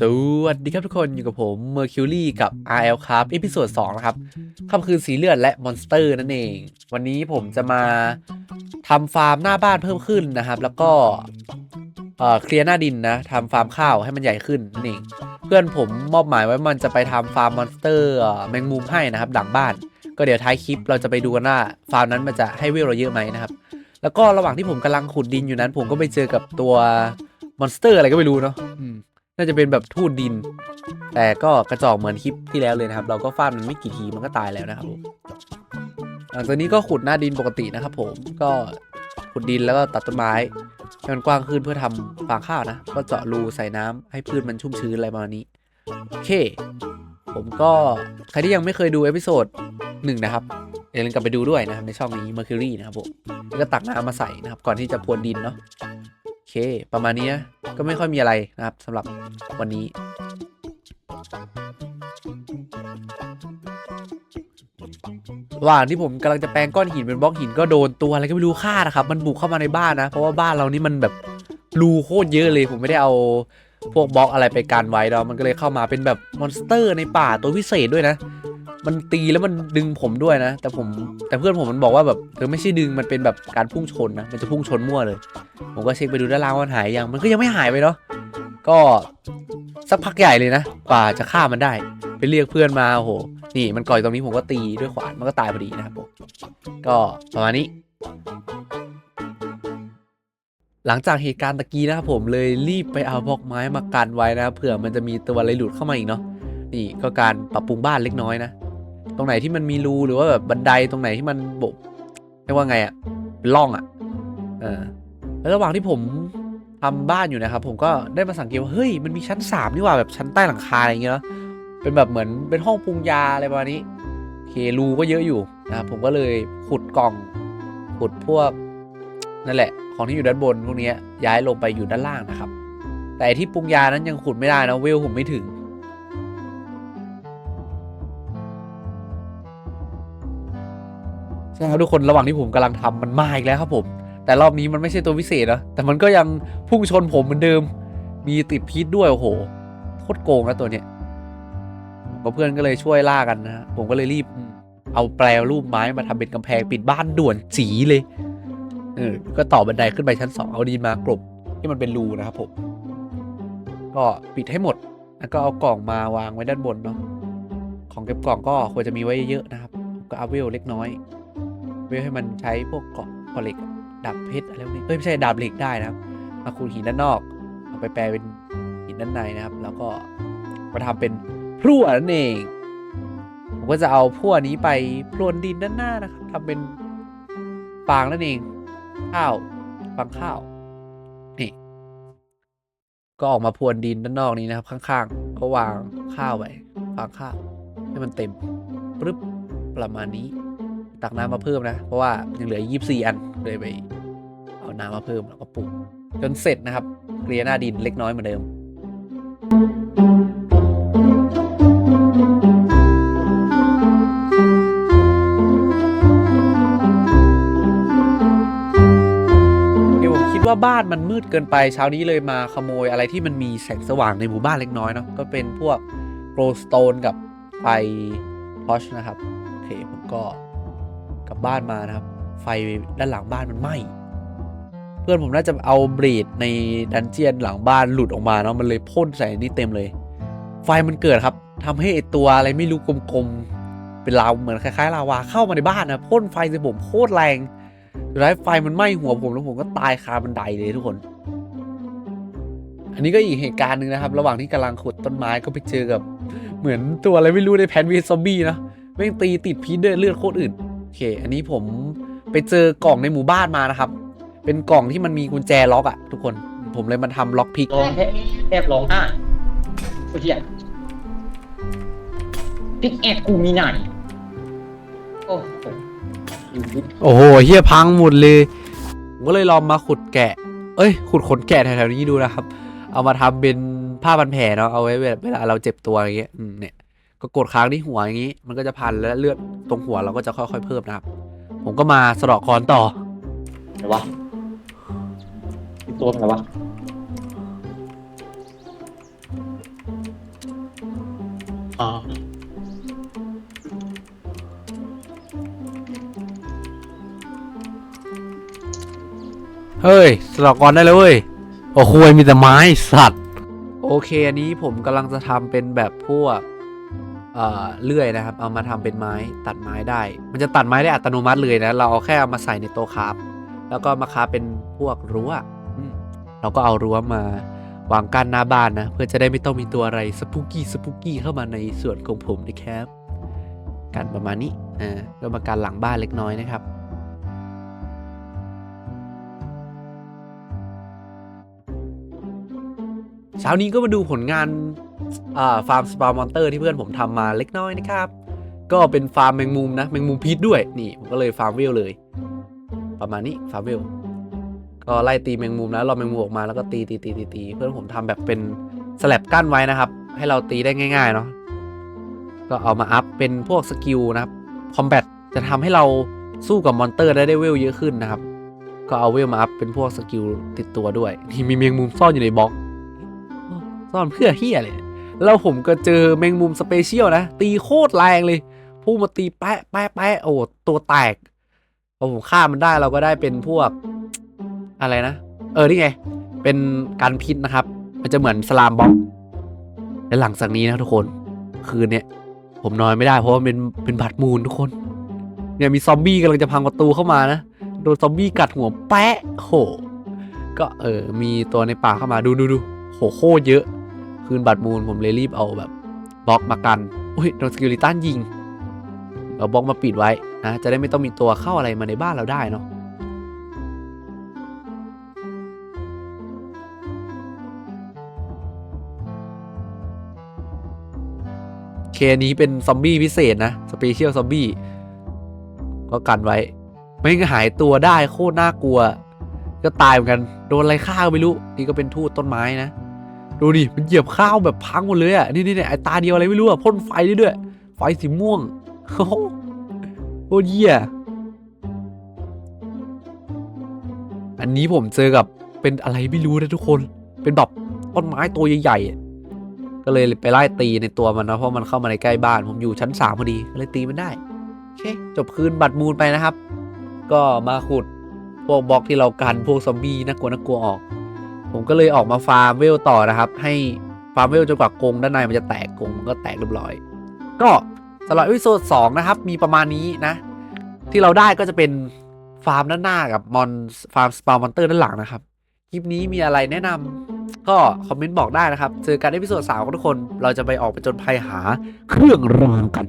สวัสดีครับทุกคนอยู่กับผม Mercury กับ RL ครับอีพิโซด2นะครับค่ำคืนสีเลือดและมอนสเตอร์นั่นเอง วันนี้ผมจะมาทำฟาร์มหน้าบ้านเพิ่มขึ้นนะครับ แล้วก็เอ่อเคลียร์หน้าดินนะทำฟาร์มข้าวให้มันใหญ่ขึ้นนั่นเองเพื่อนผมมอบหมายไว้มันจะไปทำฟาร์มมอนสเตอร์แมงมุมให้นะครับหลังบ้าน ก็เดี๋ยวท้ายคลิปเราจะไปดูกันว่าฟาร์มนั้นมันจะให้เวลเราเยอะไหมนะครับ แล้วก็ระหว่างที่ผมกำลังขุดดินอยู่นั้น ผมก็ไปเจอกับตัวมอนสเตอร์อะไรก็ไม่รู้เนาะ น่าจะเป็นแบบทูดดิน แต่ก็กระจอกเหมือนคลิปที่แล้วเลยนะครับ เราก็ฟาดมันไม่กี่ทีมันก็ตายแล้วนะครับผมหลังจากนี้ก็ขุดหน้าดินปกตินะครับ ผมก็ขุดดินแล้วก็ตัดต้นไม้ให้มันกว้างขึ้นเพื่อทำฟางข้าวนะ ก็เจาะรูใส่น้ำให้พืชมันชุ่มชื้นอะไรประมาณนี้โอเค ผมก็ใครที่ยังไม่เคยดูเอพิโซดหนึ่งนะครับอย่าลืมกลับไปดูด้วยนะครับในช่องนี้ Mercury นะครับผมแล้วก็ตักน้ำมาใส่นะครับ ก่อนที่จะพรวนดินเนาะ เคประมาณนี้นะก็ไม่ค่อยมีอะไรนะครับสำหรับวันนี้ระหว่างที่ผมกำลังจะแปลงก้อนหินเป็นบล็อกหินก็โดนตัวอะไรก็ไม่รู้ฆ่านะครับ มันบุกเข้ามาในบ้านนะ เพราะว่าบ้านเรานี่มันแบบรูโคตรเยอะเลย ผมไม่ได้เอาพวกบล็อกอะไรไปกันไว้แล้วมันก็เลยเข้ามาเป็นแบบมอนสเตอร์ในป่าตัวพิเศษด้วยนะ มันตีแล้วมันดึงผมด้วยนะ แต่ผมแต่เพื่อนผมมันบอกว่าแบบเออไม่ใช่ดึงมันเป็นแบบการพุ่งชนนะมันจะพุ่งชนมั่วเลย ผมก็เช็คไปดูด้านล่างว่ามันหายยังมันก็ยังไม่หายไปเนาะก็สักพักใหญ่เลยนะกว่าจะฆ่ามันได้ ไปเรียกเพื่อนมาโอ้โหนี่มันก่อยตรงนี้ผมก็ตีด้วยขวานมันก็ตายพอดีนะครับผมก็ประมาณนี้หลังจากเหตุการณ์ตะกี้นะครับผมเลยรีบไปเอาบล็อกไม้มากันไว้นะครับเผื่อมันจะมีตัวอะไรหลุดเข้ามาอีกเนาะนี่ก็การปรับปรุงบ้านเล็กน้อยนะ ตรงไหนที่มันมีรูหรือว่าแบบบันไดตรงไหนที่มันบกเรียกว่าไงอะเป็นร่องอะเออแล้วระหว่างที่ผมทำบ้านอยู่นะครับ ผมก็ได้มาสังเกตว่าเฮ้ยมันมีชั้นสามนี่ว่าแบบชั้นใต้หลังคาอะไรอย่างเงี้ยเนาะเป็นแบบเหมือนเป็นห้องปรุงยาอะไรประมาณนี้โอเครูก็เยอะอยู่นะครับผมก็เลยขุดกล่องขุดพวกนั่นแหละ ของที่อยู่ด้านบนพวกนี้ย้ายลงไปอยู่ด้านล่างนะครับ แต่ที่ปรุงยานั้นยังขุดไม่ได้นะเวลผมไม่ถึง ใช่ครับทุกคนระหว่างที่ผมกำลังทำมันมาอีกแล้วครับผม แต่รอบนี้มันไม่ใช่ตัวพิเศษนะแต่มันก็ยังพุ่งชนผมเหมือนเดิม มีติดพิษด้วยโอ้โหโคตรโกงนะตัวเนี้ยผมเพื่อนก็เลยช่วยล่ากันนะผมก็เลยรีบ เอาแปลรูปไม้มาทำเป็นกำแพงปิดบ้านด่วนจีเลยเออก็ต่อบันไดขึ้นไปชั้นสองเอาดินมากลบที่มันเป็นรูนะครับผมก็ปิดให้หมดแล้วก็เอากล่องมาวางไว้ด้านบนเนาะของเก็บกล่องก็ควรจะมีไว้เยอะนะครับ ก็อาเวลเล็กน้อย พื่อให้มันใช้พวกเกาะเกเหล็กดาบเพชรอะไรพวกนี้เอ้ยไม่ใช่ดาบเหล็กได้นะครับมาขูดหินด้านนอกเอาไปแปลเป็นหินด้านในนะครับ แล้วก็มาทำเป็นพลั่วนั่นเองผมก็จะเอาพลั่วนี้ไปพรวนดินด้านหน้านะครับทำเป็นฟางนั่นเองข้าวฟางข้าวนี่ก็ออกมาพรวนดินด้านนอกนี้นะครับ ข้างๆก็วางข้าวไว้ฟางข้าวให้มันเต็มปึ๊บประมาณนี้ ตักน้ำมาเพิ่มนะ เพราะว่ายังเหลือ 24 อันเลยไปเอาน้ำมาเพิ่มแล้วก็ปลูกจนเสร็จนะครับเกลียหน้าดินเล็กน้อยเหมือนเดิม เดี๋ยวผมคิดว่าบ้านมันมืดเกินไปเช้านี้เลยมาขโมยอะไรที่มันมีแสงสว่างในหมู่บ้านเล็กน้อยเนาะก็เป็นพวกโกลสโตนกับไฟทอชนะครับ โอเคผมก็ กลับบ้านมานะครับ ไฟด้านหลังบ้านมันไหม้เพื่อนผมน่าจะเอาเบรดในดันเจียนหลังบ้านหลุดออกมาเนาะมันเลยพ่นใส่นี่เต็มเลย ไฟมันเกิดครับทำให้ไอตัวอะไรไม่รู้กลมๆเป็นลาวเหมือนคล้ายๆลาวาเข้ามาในบ้านนะพ่นไฟใส่ผมโคตรแรงสุดท้ายไฟมันไหม้หัวผมแล้วผมก็ตายคาบันไดเลยทุกคน อันนี้ก็อีกเหตุการณ์หนึ่งนะครับ ระหว่างที่กำลังขุดต้นไม้ก็ไปเจอกับ เหมือนตัวอะไรไม่รู้ในแพนวีซอมบี้นะแม่งตีติดพิษด้วยเลือดโคตรอื่น เค อันนี้ผมไปเจอกล่องในหมู่บ้านมานะครับ เป็นกล่องที่มันมีกุญแจล็อกอะทุกคน ผมเลยมาทำล็อกพิกร้องแทบแทบร้องไห้โอ้ยเหี้ยพิกแอดกูมีไหนโอ้โหอยู่ดิโอ้โหเฮียพังหมดเลย ผมก็เลยลองมาขุดแกะ เอ้ย ขุดขนแกะแถวๆนี้ดูนะครับ เอามาทำเป็นผ้าพันแผลเนาะ เอาไว้แบบเวลาเราเจ็บตัวอย่างเงี้ยอืมเนี่ย ก็กดค้างที่หัวอย่างงี้ มันก็จะพันแล้วเลือดตรงหัวเราก็จะค่อยๆเพิ่มนะครับ ผมก็มาสะเดอกคอนต่อไหนวะไอตัวมันอะไรวะอ๋อเฮ้ยสลักกรได้เลยเว้ยโอ้โหมีแต่ไม้สัตว์ โอเค อันนี้ผมกำลังจะทำเป็นแบบพวก เลื่อยนะครับ เอามาทำเป็นไม้ตัดไม้ได้ มันจะตัดไม้ได้อัตโนมัติเลยนะ เราเอาแค่เอามาใส่ในโต๊ะคราฟแล้วก็มาคราฟเป็นพวกรั้วเราก็เอารั้วมาวางกั้นหน้าบ้านนะ เพื่อจะได้ไม่ต้องมีตัวอะไรสปุกี้สปุกี้เข้ามาในส่วนของผมนะครับกันประมาณนี้อ่าก็มากันหลังบ้านเล็กน้อยนะครับเช้านี้ก็มาดูผลงาน ฟาร์มสปามอนเตอร์ที่เพื่อนผมทำมาเล็กน้อยนะครับ ก็เป็นฟาร์มแมงมุมนะแมงมุมพิษด้วยนี่ผมก็เลยฟาร์มเวลเลย ประมาณนี้ฟาร์มเวลก็ไล่ตีแมงมุมแล้วรอแมงมุมออกมาแล้วก็ตีตีตีตีตีเพื่อนผมทำแบบเป็นสแลบกั้นไว้นะครับ ให้เราตีได้ง่าย ๆ เนาะก็เอามาอัพเป็นพวกสกิลนะครับคอมแบทจะทำให้เราสู้กับมอนเตอร์ได้ได้เวลเยอะขึ้นนะครับ ก็เอาเวลมาอัพเป็นพวกสกิลติดตัวด้วยนี่มีแมงมุมซ่อนอยู่ในบล็อกซ่อนเพื่อเฮียเลย แล้วผมก็เจอแมงมุมสเปเชียลนะ ตีโคตรแรงเลยพุ่งมาตีแปะแปะแปะโอ้ตัวแตกพอผมฆ่ามันได้เราก็ได้เป็นพวกอะไรนะ เออ นี่ไง เป็นการพิษนะครับ มันจะเหมือนสลามบ็อกและหลังจากนี้นะทุกคน คืนเนี้ยผมนอนไม่ได้เพราะว่าเป็นเป็นบัตรมูลทุกคน เนี่ยมีซอมบี้กำลังจะพังประตูเข้ามานะ โดนซอมบี้กัดหัวแปะโห ก็เออ มีตัวในป่าเข้ามาดูดูดูโหโคตรเยอะ คืนบัตรมูลผมเลยรีบเอาแบบบล็อกมากันอุ้ยโดนสกิลิตันยิงเอาบล็อกมาปิดไว้นะจะได้ไม่ต้องมีตัวเข้าอะไรมาในบ้านเราได้เนาะเคนี้เป็นซอมบี้พิเศษนะ สเปเชียลซอมบี้ ก็กันไว้ ไม่งั้หายตัวได้โคตรน่ากลัว ก็ตายเหมือนกัน โดนอะไรฆ่าก็ไม่รู้ นี่ก็เป็นทูตต้นไม้นะ ดูดิ มันเหยียบข้าวแบบพังหมดเลยอะนี่นี่นี่ไอตาเดียวอะไรไม่รู้อะพ่นไฟได้ด้วย ไฟสีม่วงโอ้โหโคตรเหี้ยอันนี้ผมเจอกับเป็นอะไรไม่รู้นะทุกคน เป็นแบบต้นไม้ตัวใหญ่ๆ ก็เลยไปไล่ตีในตัวมันนะเพราะมันเข้ามาในใกล้บ้าน ผมอยู่ชั้นสามพอดีก็เลยตีมันได้โอเคจบคืนบัตรมูลไปนะครับ ก็มาขุดพวกบล็อกที่เรากันพวกซอมบี้น่ากลัวน่ากลัวออก ผมก็เลยออกมาฟาร์มเวลต่อนะครับ ให้ฟาร์มเวลจนกว่ากรงด้านในมันจะแตกกรงมันก็แตกเรียบร้อย ก็สำหรับวิดีโอสองนะครับ มีประมาณนี้นะ ที่เราได้ก็จะเป็นฟาร์มด้านหน้ากับมอนฟาร์มสปามอนเตอร์ด้านหลังนะครับคลิปนี้มีอะไรแนะนำก็คอมเมนต์บอกได้นะครับ เจอกันในวิดีโอสามทุกคน เราจะไปออกไปจนภัยหาเครื่องรางกัน